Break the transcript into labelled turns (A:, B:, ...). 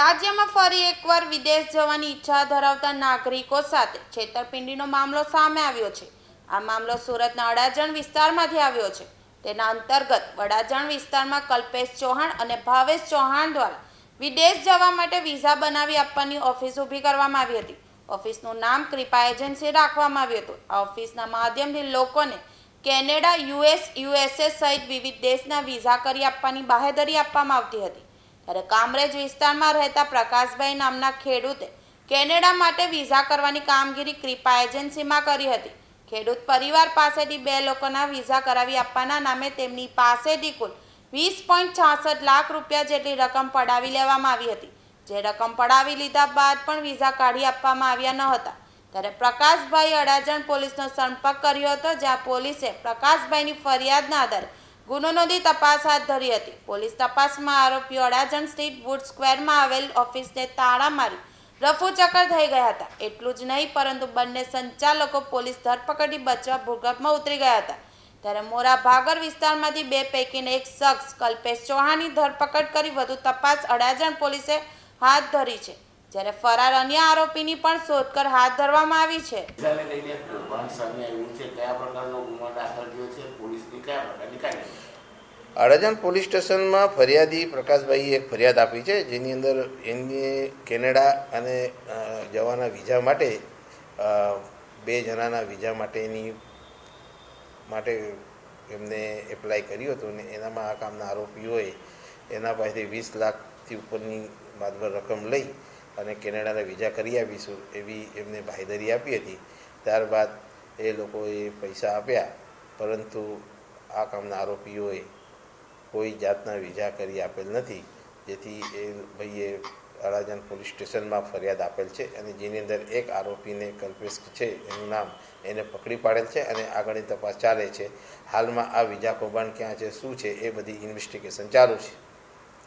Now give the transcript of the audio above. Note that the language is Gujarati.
A: રાજ્યમાં ફરી એકવાર વિદેશ જવાની ઈચ્છા ધરાવતા નાગરિકો સાથે છેતરપિંડીનો મામલો સામે આવ્યો છે. આ મામલો સુરતના અડાજણ વિસ્તારમાંથી આવ્યો છે. તેના અંતર્ગત વડાજણ વિસ્તારમાં કલ્પેશ ચૌહાણ અને ભાવેશ ચૌહાણ દ્વારા વિદેશ જવા માટે વિઝા બનાવી આપવાની ઓફિસ ઊભી કરવામાં આવી હતી. ઓફિસનું નામ કૃપા એજન્સી રાખવામાં આવ્યું હતું. આ ઓફિસના માધ્યમથી લોકોને કેનેડા, યુએસ, યુએસએ સહિત વિવિધ દેશના વિઝા કરી આપવાની બાહેધરી આપવામાં આવતી હતી. ત્યારે કામરેજ વિસ્તારમાં રહેતા પ્રકાશભાઈ નામના ખેડૂતે કેનેડા માટે વિઝા કરવાની કામગીરી કૃપા એજન્સીમાં કરી હતી. ખેડૂત પરિવાર પાસેથી બે લોકોના વિઝા કરાવી આપવાના નામે તેમની પાસેથી કુલ વીસ પોઈન્ટ છાસઠ લાખ રૂપિયા જેટલી રકમ પડાવી લેવામાં આવી હતી. જે રકમ પડાવી લીધા બાદ પણ વિઝા કાઢી આપવામાં આવ્યા ન હતા. ત્યારે પ્રકાશભાઈ અડાજણ પોલીસનો સંપર્ક કર્યો હતો, જ્યાં પોલીસે પ્રકાશભાઈની ફરિયાદના આધારે ગુનો નોંધી તપાસ હાથ ધરી હતી. પોલીસ તપાસમાં આરોપીઓ અડાજણ સ્ટ્રીટ વુડ સ્ક્વેરમાં આવેલ ઓફિસને તાળા મારી રફુચક્કર થઈ ગયા હતા. એટલું જ નહીં, પરંતુ બંને સંચાલકો પોલીસ ધરપકડી બચવા ભૂગર્ભમાં ઉતરી ગયા હતા. ત્યારે મોરા ભાગર વિસ્તારમાંથી બે પૈકીના એક શખ્સ કલ્પેશ ચૌહાણની ધરપકડ કરી વધુ તપાસ અડાજણ પોલીસે હાથ ધરી છે. જ્યારે ફરાર અન્ય આરોપીની પણ શોધખોળ હાથ ધરવામાં આવી છે.
B: વિઝાને લઈને કૌભાંડ સામે આવ્યું છે કયા પ્રકારનો ગુનો દાખલ થયો છે પોલીસની કયા પ્રકારની કાર્યવાહી
C: અડાજણ પોલીસ સ્ટેશનમાં ફરિયાદી પ્રકાશભાઈએ એક ફરિયાદ આપી છે જેની અંદર એમને કેનેડા અને જવાના વિઝા માટે બે જણાના વિઝા માટેની માટે એમને એપ્લાય કર્યું હતું ને એનામાં આ કામના આરોપીઓએ એના પાસેથી વીસ લાખથી ઉપરની માતબર રકમ લઈ અને કેનેડાના વિઝા કરી આપીશું, એવી એમને બાંહેધરી આપી હતી. ત્યારબાદ એ લોકોએ પૈસા આપ્યા, પરંતુ આ કામના આરોપીઓએ કોઈ જાતના વિઝા કરી આપેલ નથી. જેથી એ ભાઈએ અડાજણ પોલીસ સ્ટેશનમાં ફરિયાદ આપેલ છે અને જેની અંદર એક આરોપીને કલ્પેશ છે, એનું નામ એને પકડી પાડેલ છે અને આગળની તપાસ ચાલે છે. હાલમાં આ વિઝા કૌભાંડ ક્યાં છે, શું છે, એ બધી ઇન્વેસ્ટિગેશન ચાલુ છે.